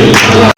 മക്കളാ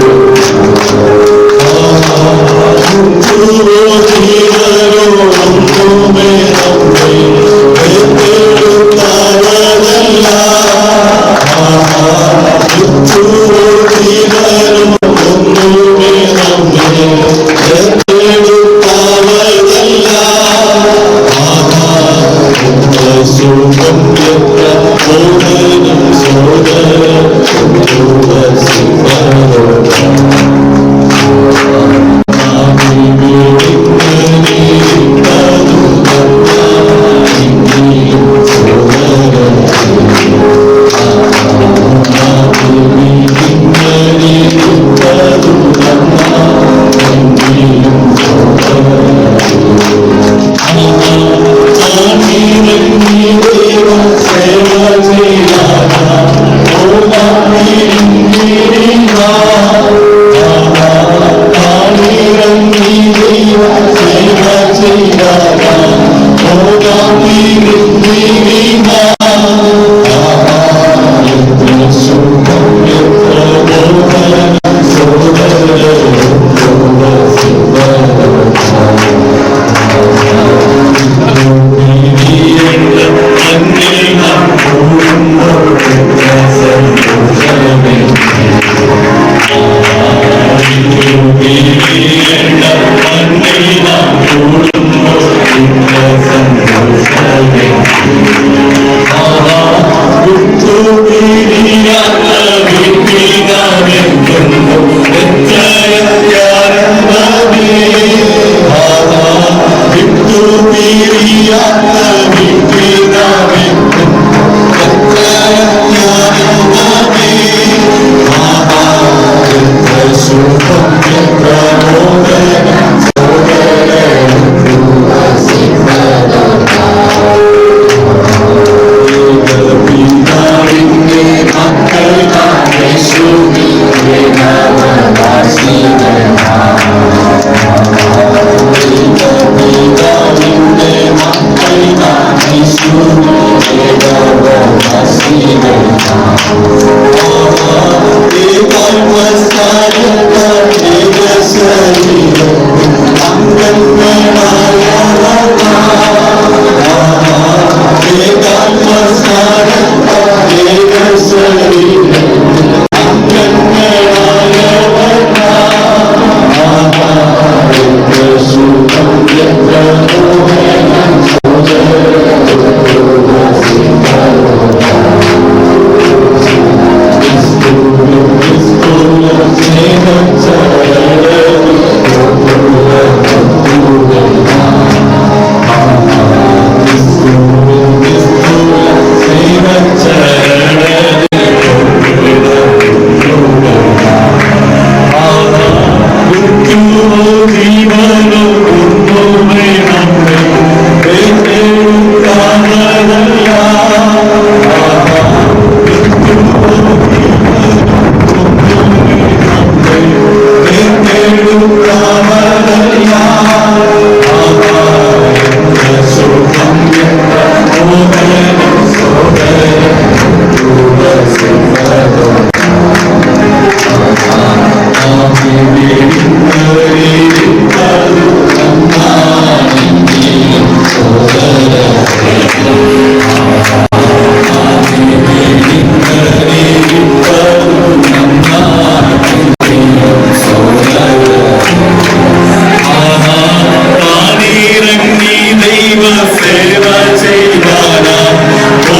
Thank you.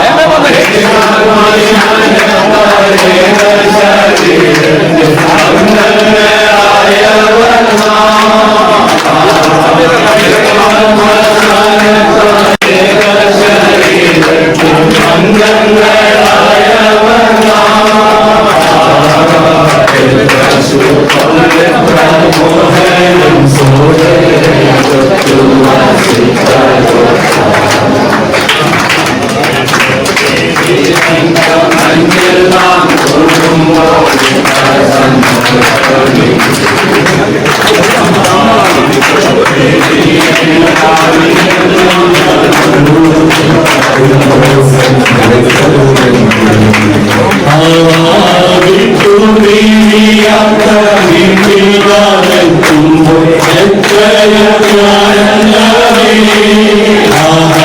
Amen. மங்களங்களாய Aaha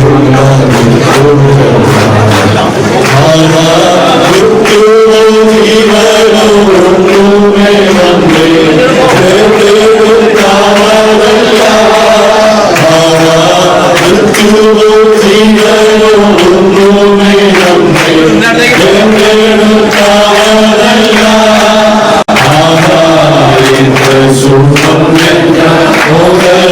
Amen. Amen.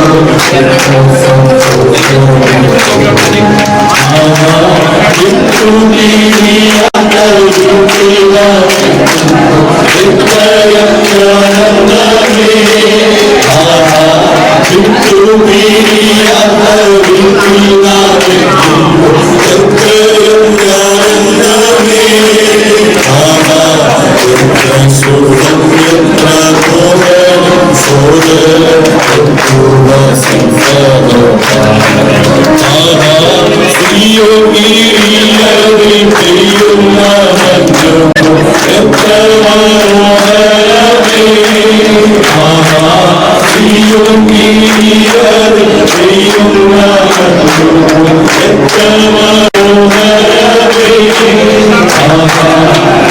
I'm not going to be a பெய்யும் நீரது பெய்யும் நாதம் எத்தன மனோகர பெய்யும் ஆகா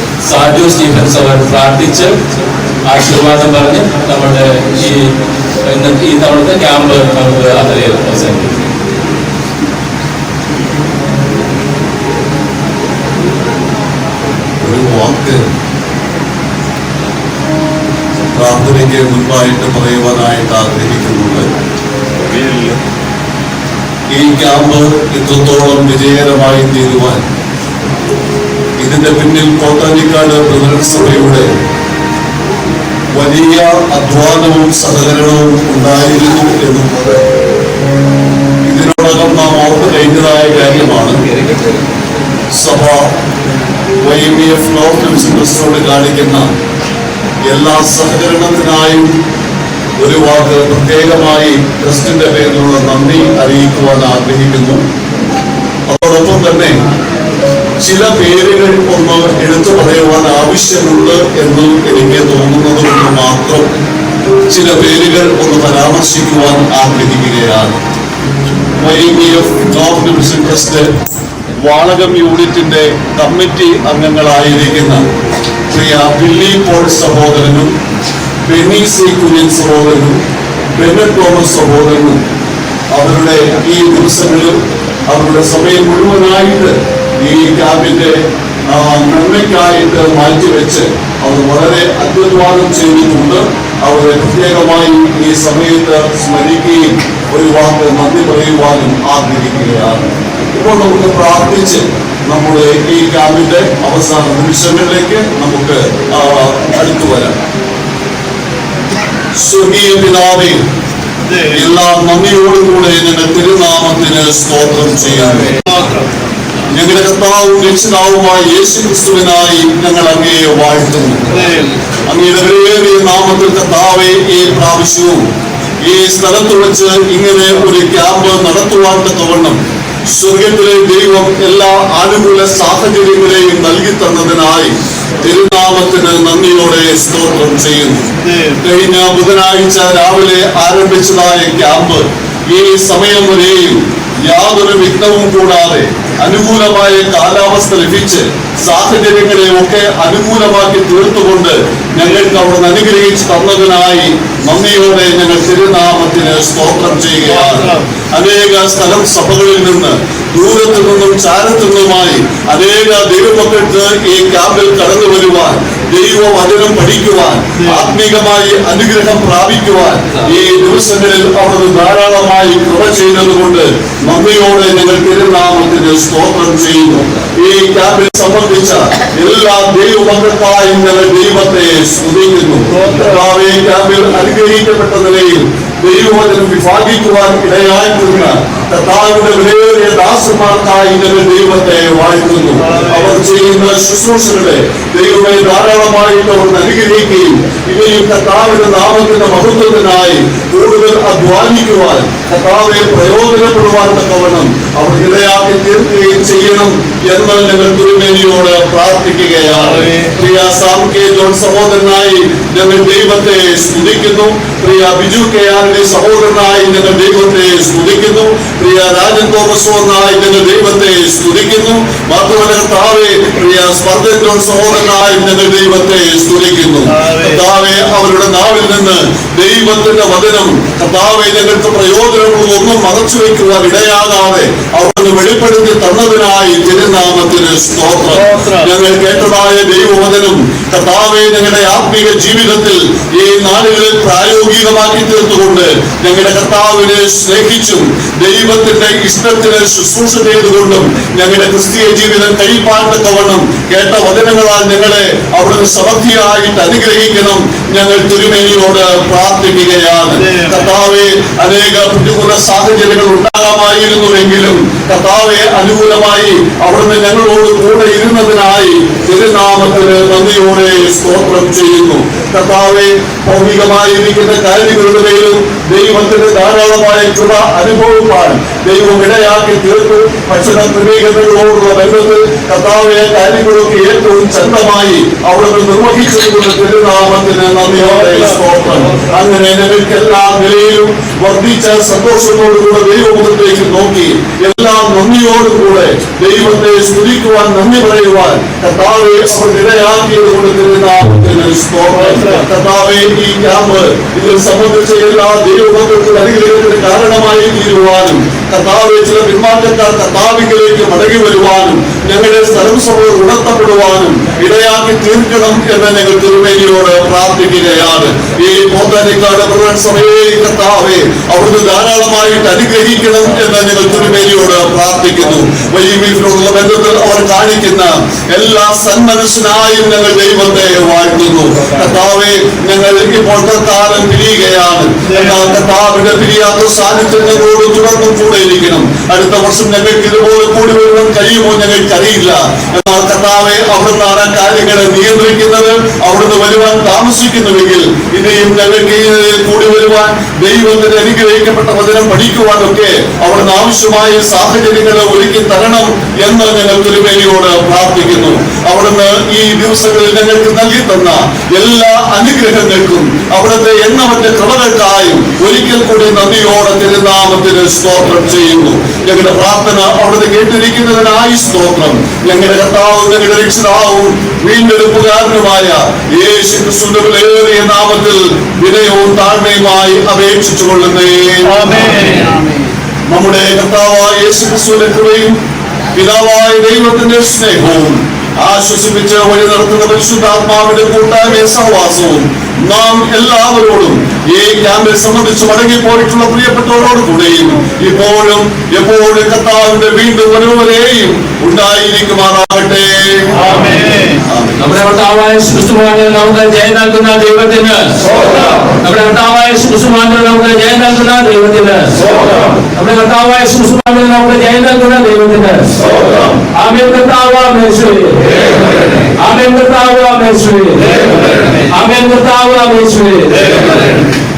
സാജു സ്റ്റീഫൻസ് അവർ പ്രാർത്ഥിച്ച് ആശീർവാദം പറഞ്ഞ് നമ്മുടെ ഈ ഈ തവണത്തെ ക്യാമ്പ് നമുക്ക് അതിൽ അവസാനിപ്പിക്കും ഒരു വാക്ക് പ്രാർത്ഥനയ്ക്ക് മുൻപായിട്ട് പറയുവാനായിട്ട് ആഗ്രഹിക്കുന്നുണ്ട്. ഈ ക്യാമ്പ് ഇത്രത്തോളം വിജയകരമായി തീരുവാൻ ഇതിന്റെ പിന്നിൽ കോട്ടാനിക്കാട് പ്രധാനസഭയുടെ വലിയ അധ്വാനവും സഹകരണവും ഉണ്ടായിരുന്നു എന്നുള്ളത് ഇതിനോടകം നാം ഓർത്ത് കഴിഞ്ഞതായ കാര്യമാണ്. സഭ വൈ എം എഫ് നോർത്ത് കാണിക്കുന്ന എല്ലാ സഹകരണത്തിനായും ഒരു വാക്ക് പ്രത്യേകമായി ട്രസ്റ്റിന്റെ പേരിലുള്ള നന്ദി അറിയിക്കുവാൻ ആഗ്രഹിക്കുന്നു. അതോടൊപ്പം തന്നെ ചില പേരുകൾ ഒന്ന് എടുത്തു പറയുവാൻ ആവശ്യമുണ്ട് എന്ന് എനിക്ക് തോന്നുന്നത് കൊണ്ട് മാത്രം ചില പേരുകൾ ഒന്ന് പരാമർശിക്കുവാൻ ആഗ്രഹിക്കുകയാണ്. വാളകം യൂണിറ്റിന്റെ കമ്മിറ്റി അംഗങ്ങളായിരിക്കുന്ന പ്രിയ ബില്ലി പോൾ സഹോദരനും ബെന്നി സി കുര്യൻ സഹോദരനും ബെന്നു തോമസ് സഹോദരനും അവരുടെ ഈ ദിവസങ്ങളിൽ അവരുടെ സമയം മുഴുവനായിട്ട് ഈ ക്യാമ്പിന്റെ നന്മയ്ക്കായിട്ട് മാറ്റിവെച്ച് അവർ വളരെ അത്യുദ്വാദം ചെയ്തിട്ടുണ്ട്. അവരെ പ്രത്യേകമായി ഈ സമയത്ത് സ്മരിക്കുകയും ഒരു വാക്ക് നന്ദി പറയുവാനും ആഗ്രഹിക്കുകയാണ്. ഇപ്പോൾ നമുക്ക് പ്രാർത്ഥിച്ച് നമ്മുടെ ഈ ക്യാമ്പിന്റെ അവസാന നിമിഷങ്ങളിലേക്ക് നമുക്ക് അടുത്തു വരാം. സ്വർഗീയ പിതാവേ എല്ലാം നന്ദിയോടുകൂടെ ഞങ്ങൾ തിരുനാമത്തിന് സ്തോത്രം ചെയ്യാമേ ഞങ്ങളുടെ കർത്താവും രക്ഷിതാവുമായ യേശു ക്രിസ്തുവിനായി ഞങ്ങൾ അങ്ങേ വാഴ്ത്തുന്നു. അങ്ങയുടെ വിലയേറിയ നാമത്തിൽ കർത്താവെ ഈ പ്രാവശ്യവും ഈ സ്ഥലത്ത് വെച്ച് ഇങ്ങനെ ഒരു ക്യാമ്പ് നടത്തുവാൻ തക്കവണ്ണം സ്വർഗത്തിലെ ദൈവം എല്ലാ ആനുകൂല സാഹചര്യങ്ങളെയും നൽകി തന്നതിനായി തിരുനാമത്തിന് നന്ദിയോടെ സ്തോത്രം ചെയ്യുന്നു. കഴിഞ്ഞ ബുധനാഴ്ച രാവിലെ ആരംഭിച്ചതായ ക്യാമ്പ് ഈ സമയം വരെയും യാതൊരു വിഘ്നവും കൂടാതെ അനുകൂലമായ കാലാവസ്ഥ ലഭിച്ച് സാഹചര്യങ്ങളെ ഒക്കെ അനുകൂലമാക്കി തീർത്തുകൊണ്ട് ഞങ്ങൾക്ക് അവിടുന്ന് അനുഗ്രഹിച്ച് തന്നതിനായി നന്ദിയോടെ ഞങ്ങൾ തിരുനാമത്തിന് സ്തോത്രം ചെയ്യുകയാണ്. അനേക സ്ഥലം സഭകളിൽ നിന്ന് ദൂരത്തു നിന്നും ചാരത്തു നിന്നുമായി അനേക ദൈവമക്കൾക്ക് ഈ ക്യാമ്പിൽ കടന്നു വരുവാൻ ദൈവവചനം പഠിക്കുവാൻ ആത്മീകമായി അനുഗ്രഹം പ്രാപിക്കുവാൻ ഈ ദിവസങ്ങളിൽ അവിടുന്ന് ധാരാളമായി കൃപ ചെയ്തതുകൊണ്ട് നന്ദിയോടെ ഞങ്ങൾ തിരുനാമത്തിന് സ്തോത്രം ചെയ്യുന്നു. ഈ ക്യാമ്പിൽ സംബന്ധിച്ച എല്ലാ ദൈവമക്കൾക്കായും ഞങ്ങൾ ദൈവത്തെ സ്തുതിക്കുന്നു. ക്യാമ്പിൽ അനുഗ്രഹിക്കപ്പെട്ട നിലയിൽ ദൈവവചനം വിഭാഗിക്കുവാൻ ഇടയായിത്തീർന്ന കർത്താവിന്റെ വിലയേറിയ ദാസന്മാർക്കായി ഞങ്ങൾ ദൈവത്തെ വാഴ്ത്തുന്നു. അവർ ചെയ്യുന്ന ശുശ്രൂഷകളെ ദൈവമേ ധാരാളമായിട്ട് അവർ അനുഗ്രഹിക്കുകയും ഇവയും കർത്താവിന്റെ നാമത്തിന്റെ മഹത്വത്തിനായി കൂടുതൽ അധ്വാനിക്കുവാൻ കർത്താവെ പ്രയോജനപ്പെടുവാൻ തക്കവണ്ണം അവർ ഇടയാക്കി തീർക്കുകയും ചെയ്യണം എന്ന് ഞങ്ങൾ തിരുമേനിയോട് പ്രാർത്ഥിക്കുകയാണ്. പ്രിയ സാം കെ ജോൺ സഹോദരനായി ഞങ്ങൾ ദൈവത്തെ സ്തുതിക്കുന്നു. പ്രിയ ബിജു കെ ആറിന്റെ സഹോദരനായി ഞങ്ങൾ ദൈവത്തെ സ്തുതിക്കുന്നു. പ്രിയ രാജൻ തോമസോനായി ഞങ്ങൾ ദൈവത്തെ സ്തുതിക്കുന്നു. മാത്രമല്ല കർത്താവെ പ്രിയ സ്പർദ്ധൻ ജോൺ സഹോദരനായി ഞങ്ങൾ ദൈവത്തെ സ്തുതിക്കുന്നു. കർത്താവെ അവരുടെ നാവിൽ നിന്ന് ദൈവത്തിന്റെ വചനം കർത്താവെ ഞങ്ങൾക്ക് പ്രയോജനമുള്ളതൊന്നും മറച്ചു വയ്ക്കുവാൻ ഇടയാകാതെ അവിടുന്ന് വെളിപ്പെടുത്തി തന്നതിനായി തിരുനാമത്തിന് സ്തോത്രം. ഞങ്ങൾ കേട്ടതായ ദൈവവചനം കർത്താവെ ഞങ്ങളുടെ ആത്മീക ജീവിതത്തിൽ ഈ നാടുകളിൽ പ്രായോഗികമാക്കി തീർത്തുകൊണ്ട് ഞങ്ങളുടെ കർത്താവിനെ സ്നേഹിച്ചും ദൈവത്തിന്റെ ഇഷ്ടത്തിന് ശുശ്രൂഷ ചെയ്തുകൊണ്ടും ഞങ്ങളുടെ ക്രിസ്തീയ ജീവിതം കഴിപ്പാൻ തക്കവണ്ണം കേട്ട വചനങ്ങളാൽ ഞങ്ങളെ അവിടുന്ന് സമൃദ്ധിയായിട്ട് അനുഗ്രഹിക്കണം. ഞങ്ങൾ തിരുമേനിയോട് പ്രാർത്ഥിക്കുകയാണ്. കർത്താവെ അനേക പ്രതികൂല സാഹചര്യങ്ങൾ ഉണ്ടാകാമായിരുന്നുവെങ്കിലും കർത്താവെ അനുകൂലമായി അവിടുന്ന് ഞങ്ങളോട് കൂടെ ഇരുന്നതിനായി തിരുനാമത്തിന് നന്ദിയോടെ സ്തോത്രം ചെയ്യുന്നു. കർത്താവെ ഭൗമികമായിരിക്കുന്ന കാര്യങ്ങളുടെ മേലും ദൈവത്തിന്റെ ധാരാളമായ കൃപ അനുഭവിപ്പാൻ ദൈവം ഇടയാക്കി തീർത്തു. ഭക്ഷണ ക്രമീകരണങ്ങളോടുള്ള ബന്ധത്തിൽ കർത്താവെ കാര്യങ്ങളൊക്കെ ഏറ്റവും ചന്തമായി അവിടുന്ന് നിർവഹിച്ചിരിക്കുന്ന തിരുനാമത്തിന് നന്ദിയോടെ സ്തോത്രം. അങ്ങനെ ഞങ്ങൾക്ക് എല്ലാ നിലയിലും വർദ്ധിച്ച സന്തോഷത്തോടുകൂടെ ദൈവമുഖത്തേക്ക് നോക്കി. എല്ലാം നന്ദിയോടുകൂടെ ദൈവത്തെ സ്തുതിക്കുവാൻ നന്ദി പറയുവാൻ കർത്താവെ അവർ ഇടയാക്കിയത് സംബന്ധിച്ച എല്ലാ ദൈവമക്കൾക്കും അനുഗ്രഹത്തിന് കാരണമായി തീരുവാനും കർത്താവെ ചില പിന്മാറ്റക്കാർ കർത്താവിലേക്ക് മടങ്ങി വരുവാനും ഞങ്ങളുടെ സ്ഥലം സ്വഭാവം ഉണർത്തപ്പെടുവാനും ഇടയാക്കി തീർക്കണം എന്ന് ഞങ്ങൾ തിരുമേനിയോട് പ്രാർത്ഥിക്കുകയാണ്. ഈ പോത്താനിക്കാട് പ്രധാന കർത്താവെ അവിടുന്ന് ധാരാളമായിട്ട് അനുഗ്രഹിക്കണം എന്ന് ഞങ്ങൾ തിരുമേനിയോട് പ്രാർത്ഥിക്കുന്നു വീട്ടിലുള്ള ബന്ധത്തിൽ അവർ കാണിക്കുന്ന എല്ലാ സന്മനസ്സിനായും ഞങ്ങൾ ദൈവത്തെ വാഴ്ത്തുന്നു. കർത്താവെ ഞങ്ങൾ ഇപ്പോൾ തൽക്കാലം പിരിയുകയാണ്. എന്നാൽ പിരിയാത്ത തുടർന്നും കൂടെ ഇരിക്കണം. അടുത്ത വർഷം ഞങ്ങൾക്ക് ഇതുപോലെ കൂടി വരുവാൻ കഴിയുമോ ഞങ്ങൾക്കറിയില്ല. എന്നാൽ കർത്താവെ അവിടുന്നാണ് കാര്യങ്ങളെ നിയന്ത്രിക്കുന്നത്? അവിടുന്ന് വരുവാൻ താമസിക്കുന്നുവെങ്കിൽ ഇനിയും ഞങ്ങൾക്ക് കൂടി വരുവാൻ ദൈവത്തിന് അനുഗ്രഹിക്കപ്പെട്ട വചനം പഠിക്കുവാനൊക്കെ അവിടുന്ന് ആവശ്യമായ സാഹചര്യങ്ങളെ ഒരുക്കി തരണം എന്ന് ഞങ്ങൾ തിരുമേനിയോട് പ്രാർത്ഥിക്കുന്നു. അവിടുന്ന് ഈ ദിവസങ്ങളിൽ ഞങ്ങൾക്ക് നൽകി തന്ന എല്ലാ അനുഗ്രഹങ്ങൾക്കും അവിടുത്തെ എണ്ണമറ്റ കൃപകൾക്കായും ഒരിക്കൽ കൂടി നന്ദിയോടെ തിരുനാമത്തിന് സ്തോത്രം ചെയ്യുന്നു. ഞങ്ങളുടെ പ്രാർത്ഥന അവിടുന്ന് കേട്ടിരിക്കുന്നതിനായി സ്തോത്രം. ഞങ്ങളുടെ കർത്താവും ഞങ്ങളുടെ രക്ഷിതാവും വീണ്ടെടുപ്പുകാരനുമായ യേശു ക്രിസ്തുവിന്റെ വിലയേറിയ നാമത്തിൽ വിനയവും താഴ്മയുമായി അപേക്ഷിച്ചു കൊള്ളുന്നേ നമ്മുടെ കർത്താവായ യേശു ക്രിസ്തുവിന്റെ കൃപയും പിതാവായ ദൈവത്തിന്റെ സ്നേഹവും ആശ്വസിപ്പിച്ച് വഴി നടത്തുന്ന പരിശുദ്ധാത്മാവിന്റെ കൂട്ടായ്മ സഹവാസവും നാം എല്ലാവരോടും ഈ ക്യാമ്പിൽ സംബന്ധിച്ച് മടങ്ങി പോയിട്ടുള്ള പ്രിയപ്പെട്ടവരോട് കൂടെയും ഇപ്പോഴും എപ്പോഴും കർത്താവിന്റെ വീണ്ടും വരുവരെയും ഉണ്ടായിരിക്കുമാറാകട്ടെ. നമ്മുടെ കർത്താവായ ക്രിസ്തുവാണ് നമുക്ക് ജയം നൽകുന്ന ദൈവത്തിന്. നമ്മുടെ കർത്താവായ ക്രിസ്തുവാണ് നമുക്ക് ജയം നൽകുന്ന ദൈവത്തിന്. നമ്മുടെ കർത്താവായ ക്രിസ്തുവാണ് നമുക്ക് ജയം നൽകുന്ന ദൈവത്തിന്. ആമേൻ കർത്താവ് മേശ്വരി ആമേൻ കർത്താവ് മേശ്വരി ആമേൻ കർത്താവ് 사랑의 주님. 네.